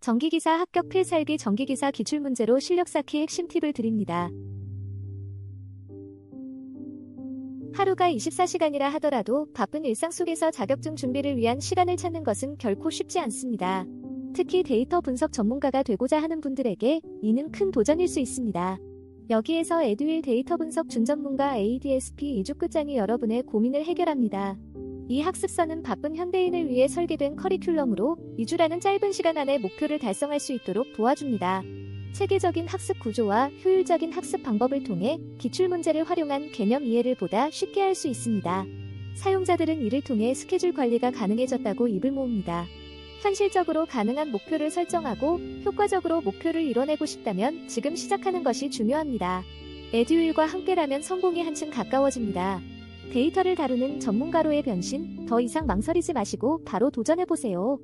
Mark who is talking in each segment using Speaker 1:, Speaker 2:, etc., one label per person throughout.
Speaker 1: 전기기사 합격 필살기 전기기사 기출문제로 실력 쌓기 핵심 팁을 드립니다. 하루가 24시간이라 하더라도 바쁜 일상 속에서 자격증 준비를 위한 시간을 찾는 것은 결코 쉽지 않습니다. 특히 데이터 분석 전문가가 되고자 하는 분들에게 이는 큰 도전일 수 있습니다. 여기에서 에듀윌 데이터 분석 준전문가 ADSP 이주 끝장이 여러분의 고민을 해결합니다. 이 학습서는 바쁜 현대인을 위해 설계된 커리큘럼으로 2주라는 짧은 시간 안에 목표를 달성할 수 있도록 도와줍니다. 체계적인 학습 구조와 효율적인 학습 방법을 통해 기출문제를 활용한 개념 이해를 보다 쉽게 할 수 있습니다. 사용자들은 이를 통해 스케줄 관리가 가능해졌다고 입을 모읍니다. 현실적으로 가능한 목표를 설정하고 효과적으로 목표를 이뤄내고 싶다면 지금 시작하는 것이 중요합니다. 에듀윌과 함께라면 성공이 한층 가까워집니다. 데이터를 다루는 전문가로의 변신, 더 이상 망설이지 마시고 바로 도전해보세요.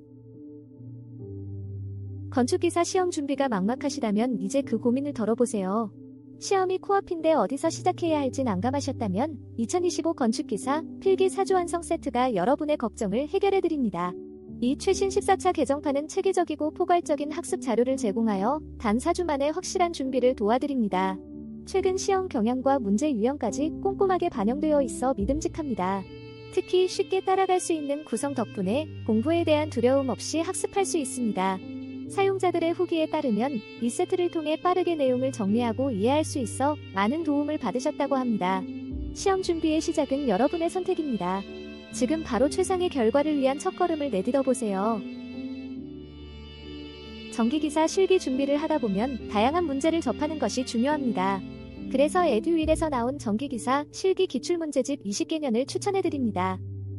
Speaker 1: 건축기사 시험 준비가 막막하시다면 이제 그 고민을 덜어보세요. 시험이 코앞인데 어디서 시작해야 할지 난감하셨다면 2025 건축기사 필기 사주 완성 세트가 여러분의 걱정을 해결해드립니다. 이 최신 14차 개정판은 체계적이고 포괄적인 학습 자료를 제공하여 단 4주 만에 확실한 준비를 도와드립니다. 최근 시험 경향과 문제 유형까지 꼼꼼하게 반영되어 있어 믿음직합니다. 특히 쉽게 따라갈 수 있는 구성 덕분에 공부에 대한 두려움 없이 학습할 수 있습니다. 사용자들의 후기에 따르면 이 세트를 통해 빠르게 내용을 정리하고 이해할 수 있어 많은 도움을 받으셨다고 합니다. 시험 준비의 시작은 여러분의 선택입니다. 지금 바로 최상의 결과를 위한 첫걸음을 내딛어 보세요. 전기기사 실기 준비를 하다 보면 다양한 문제를 접하는 것이 중요합니다. 그래서 에듀윌에서 나온 전기기사 실기 기출문제집 20개년을 추천해드립니다.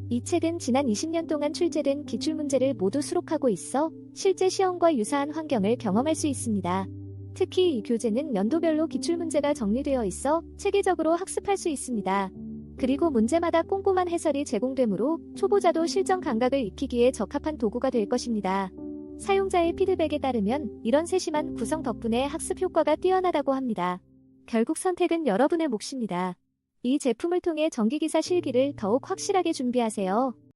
Speaker 1: 이 책은 지난 20년 동안 출제된 기출문제를 모두 수록하고 있어 실제 시험과 유사한 환경을 경험할 수 있습니다. 특히 이 교재는 연도별로 기출문제가 정리되어 있어 체계적으로 학습할 수 있습니다. 그리고 문제마다 꼼꼼한 해설이 제공되므로 초보자도 실전 감각을 익히기에 적합한 도구가 될 것입니다. 사용자의 피드백에 따르면 이런 세심한 구성 덕분에 학습 효과가 뛰어나다고 합니다. 결국 선택은 여러분의 몫입니다. 이 제품을 통해 전기기사 실기를 더욱 확실하게 준비하세요.